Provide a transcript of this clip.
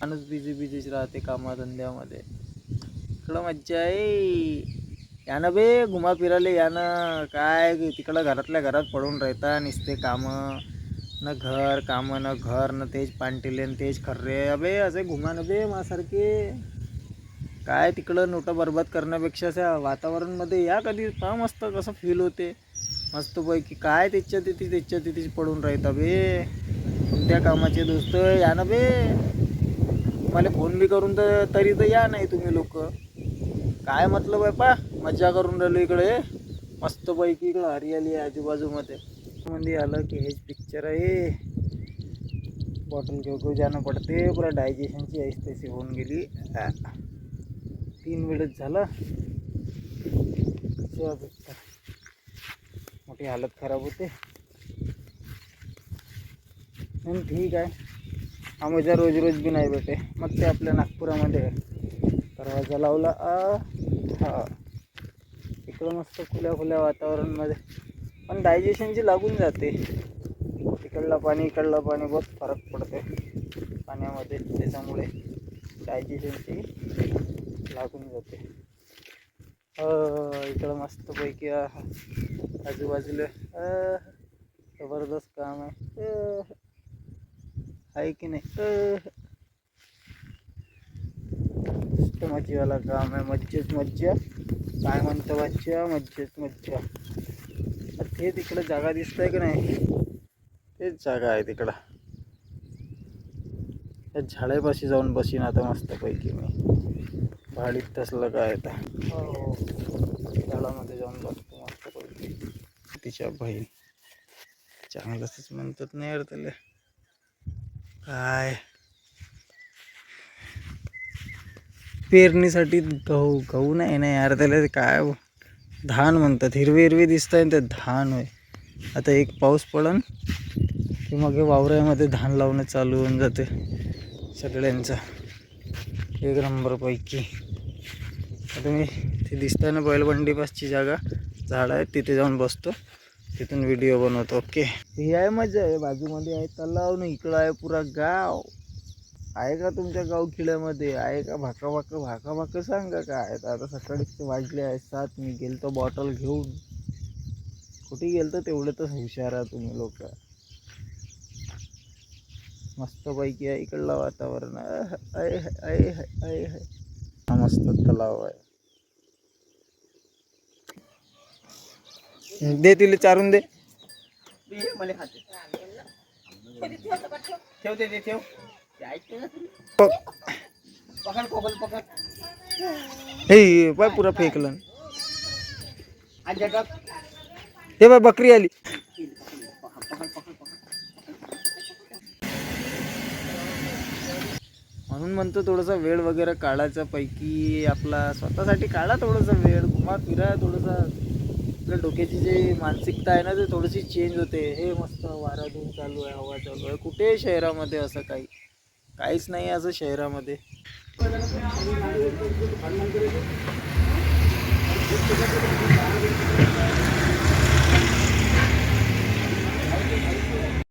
माणूस बिझी बिझीच राहते कामाधंद्यामध्ये. इकडं मज्जा आहे. यानं बे घुमा फिराले यानं. काय तिकडं घरातल्या घरात पडून राहता निसते कामं. न घर कामं न घर न तेच पांटिले न तेच खर्रे. अबे असे घुमा न बे मासारखे. काय तिकडं नोटा बरबाद करण्यापेक्षा अशा वातावरणमध्ये या कधी पहा मस्त कसं फील होते. मस्तपैकी काय त्याच्या तिथे त्याच्या तिथेच पडून राहता बे. कोणत्या कामाचे दोस्त? या ना बे मला फोन बी करून तर तरी तर या नाही तुम्ही लोक. काय मतलब आहे पा? मज्जा करून राहिलो इकडे. मस्तपैकी इकडं हरियाली आहे आजूबाजूमध्ये. मध्ये आलं की हेच पिक्चर आहे. बॉटल घेऊ घेऊ जाणं पडते पुरा डायजेशनची ऐस तशी होऊन गेली. तीन वेळेस झालं. मोठी हालत खराब होते. ठीक आहे. आम्हाला रोज रोज बी नाही भेटे. मग ते आपल्या नागपुरामध्ये. दरवाजा लावला आ हा. इकडं मस्त खुल्या खुल्या वातावरणमध्ये. पण डायजेशनची लागून जाते. इकडला पाणी इकडला पाणी बहुत फरक पडते पाण्यामध्ये. त्याच्यामुळे डायजेशनची लागून जाते. इकडं मस्तपैकी आजूबाजूला जबरदस्त काम आहे. आहे की नाही? मज्जावाला काम आहे. मज्जाच मज्जा. काय म्हणतं मज्जा? मज्जाच मज्जा. ते तिकडं जागा दिसतंय की नाही? तेच जागा आहे तिकडं. त्या झाडापाशी जाऊन बसीन आता मस्तपैकी मी. भाडीत तसलं काय आता? हो. झाडामध्ये जाऊन बसतो मस्तपैकी. तिच्या बहीण. चांगलंच म्हणतात नाही त्याला. काय पेरणीसाठी गहू गहू नाही ना यार त्याला ते काय हो? धान म्हणतात हिरवे हिरवे दिसत आहे ते धान होय. आता एक पाऊस पडन की मग वावरामध्ये धान लावणं चालू होऊन जाते सगळ्यांचा. एक नंबरपैकी आता मी ते दिसतंय ना बैलबंडीपासची जागा झाड आहे तिथे जाऊन बसतो. तिथून व्हिडिओ बनवतो ओके ही आहे मजा आहे बाजूमध्ये आहे तलाव ना इकडं आहे पुरा गाव. आहे का तुमच्या गावखिड्यामध्ये आहे का भाका भाका? भाका भाका सांगा काय? आता सकाळीच वाजले आहे सात. मी गेलतो बॉटल घेऊन. कुठे गेलतो तेवढं तर हुशार आहे तुम्ही लोक. मस्तपैकी आहे इकडलं वातावरण. आहे आय हाय, आय हाय, हाय. हा मस्त तलाव आहे. दे तिला चारून दे. ठेव पकड पकड. हे पाय पुरा फेकलं. हे बाय बकरी आली. म्हणून म्हणतो थोडासा वेळ वगैरे काढायचा पैकी आपला स्वतःसाठी काढा थोडासा वेळ. घुमा फिरा थोडासा. आपल्या डोक्याची जी मानसिकता आहे ना ते थोडीशी चेंज होते. हे मस्त वारा धून चालू आहे हवा चालू आहे. कुठे शहरामध्ये असं काही? काहीच नाही असं शहरामध्ये.